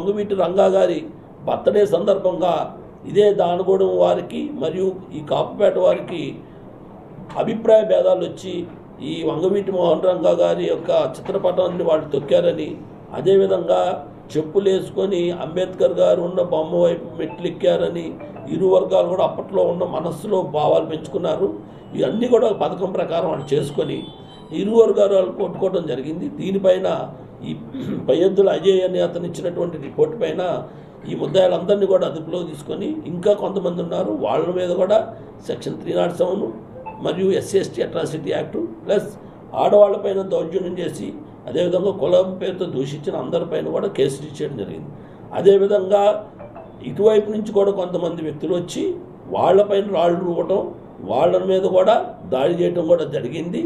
వంగవీటి రంగా గారి బర్త్డే సందర్భంగా ఇదే దానగూడెం వారికి మరియు ఈ కాపుపేట వారికి అభిప్రాయ భేదాలు వచ్చి ఈ వంగవీటి మోహన్ రంగా గారి యొక్క చిత్రపటాన్ని వాళ్ళు తొక్కారని అదేవిధంగా చెప్పులు వేసుకొని అంబేద్కర్ గారు ఉన్న బొమ్మ వైపు మెట్లు ఎక్కారని ఇరు వర్గాలు కూడా అప్పట్లో ఉన్న మనస్సులో భావాలు పెంచుకున్నారు. ఇవన్నీ కూడా పథకం ప్రకారం వాళ్ళు చేసుకొని ఇరు వర్గాలు వాళ్ళు కొట్టుకోవడం జరిగింది. దీనిపైన ఈ పయ్యద్దుల అజయ్ అని అతను ఇచ్చినటువంటి రిపోర్ట్ పైన ఈ ముద్దాయిలందరినీ కూడా అదుపులో తీసుకొని ఇంకా కొంతమంది ఉన్నారు. వాళ్ళ మీద కూడా సెక్షన్ త్రీ నాట్ సెవెన్ మరియు SC ST atrocity act plus ఆడవాళ్ళపైన దౌర్జన్యం చేసి అదేవిధంగా కులం పేరుతో దూషించిన అందరిపైన కూడా కేసులు ఇచ్చేయడం జరిగింది. అదేవిధంగా ఇటువైపు నుంచి కూడా కొంతమంది వ్యక్తులు వచ్చి వాళ్ళపైన రాళ్ళు రూపటం వాళ్ళ మీద కూడా దాడి చేయడం కూడా జరిగింది.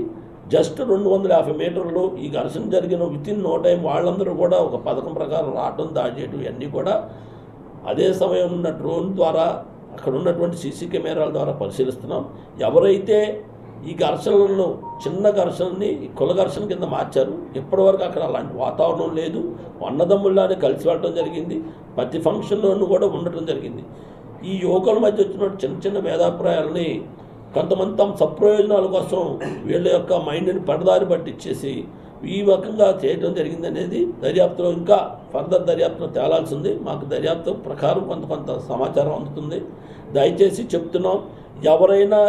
జస్ట్ రెండు వందల యాభై మీటర్లు ఈ ఘర్షణ జరిగిన విత్ ఇన్ నో టైం వాళ్ళందరూ కూడా ఒక పథకం ప్రకారం రావడం దాచేయటం ఇవన్నీ కూడా అదే సమయం ఉన్న డ్రోన్ ద్వారా అక్కడ ఉన్నటువంటి సీసీ కెమెరాల ద్వారా పరిశీలిస్తున్నాం. ఎవరైతే ఈ ఘర్షణలను చిన్న ఘర్షణని ఈ కుల ఘర్షణ కింద మార్చారు ఇప్పటివరకు అక్కడ అలాంటి వాతావరణం లేదు. అన్నదమ్ముల్లానే కలిసి వెళ్ళడం జరిగింది. ప్రతి ఫంక్షన్లోనూ కూడా ఉండటం జరిగింది. ఈ యువకుల మధ్య వచ్చిన చిన్న చిన్న భేదాభిప్రాయాలని కొంతమంది తమ సప్రయోజనాల కోసం వీళ్ళ యొక్క మైండ్ని పడదారి పట్టించేసి ఈ రకంగా చేయడం జరిగింది అనేది దర్యాప్తులో ఇంకా ఫర్దర్ దర్యాప్తులో తేలాల్సి ఉంది మాకు దర్యాప్తు ప్రకారం కొంత కొంత సమాచారం అందుతుంది. దయచేసి చెప్తున్నాం ఎవరైనా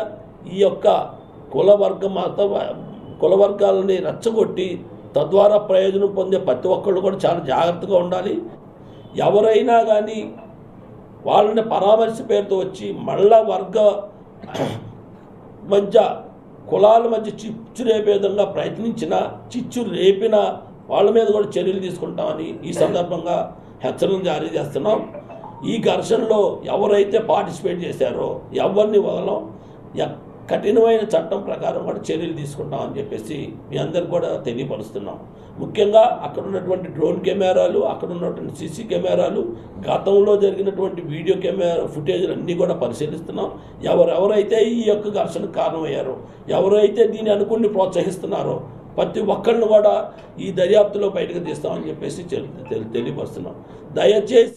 ఈ యొక్క కుల వర్గ మత కుల వర్గాలని రెచ్చగొట్టి తద్వారా ప్రయోజనం పొందే ప్రతి ఒక్కళ్ళు కూడా చాలా జాగ్రత్తగా ఉండాలి. ఎవరైనా కానీ వాళ్ళని పరామర్శ పేరుతో వచ్చి మళ్ళా వర్గ మధ్య కులాల మధ్య చిచ్చు రేపే విధంగా ప్రయత్నించిన చిచ్చు రేపిన వాళ్ళ మీద కూడా చర్యలు తీసుకుంటామని ఈ సందర్భంగా హెచ్చరికలు జారీ చేస్తున్నాం. ఈ ఘర్షణలో ఎవరైతే పార్టిసిపేట్ చేశారో ఎవరిని వదలం ఎ- కఠినమైన చట్టం ప్రకారం కూడా చర్యలు తీసుకుంటామని చెప్పేసి మీ అందరికి కూడా తెలియపరుస్తున్నాం. ముఖ్యంగా అక్కడ ఉన్నటువంటి డ్రోన్ కెమెరాలు అక్కడ ఉన్నటువంటి సీసీ కెమెరాలు గతంలో జరిగినటువంటి వీడియో కెమెరా ఫుటేజ్లు అన్నీ కూడా పరిశీలిస్తున్నాం. ఎవరెవరైతే ఈ యొక్క ఘర్షణకు కారణమయ్యారో ఎవరైతే దీన్ని అనుకుని ప్రోత్సహిస్తున్నారో ప్రతి ఒక్కరిని కూడా ఈ దర్యాప్తులో బయటకు తీస్తామని చెప్పేసి తెలియపరుస్తున్నాం. దయచేసి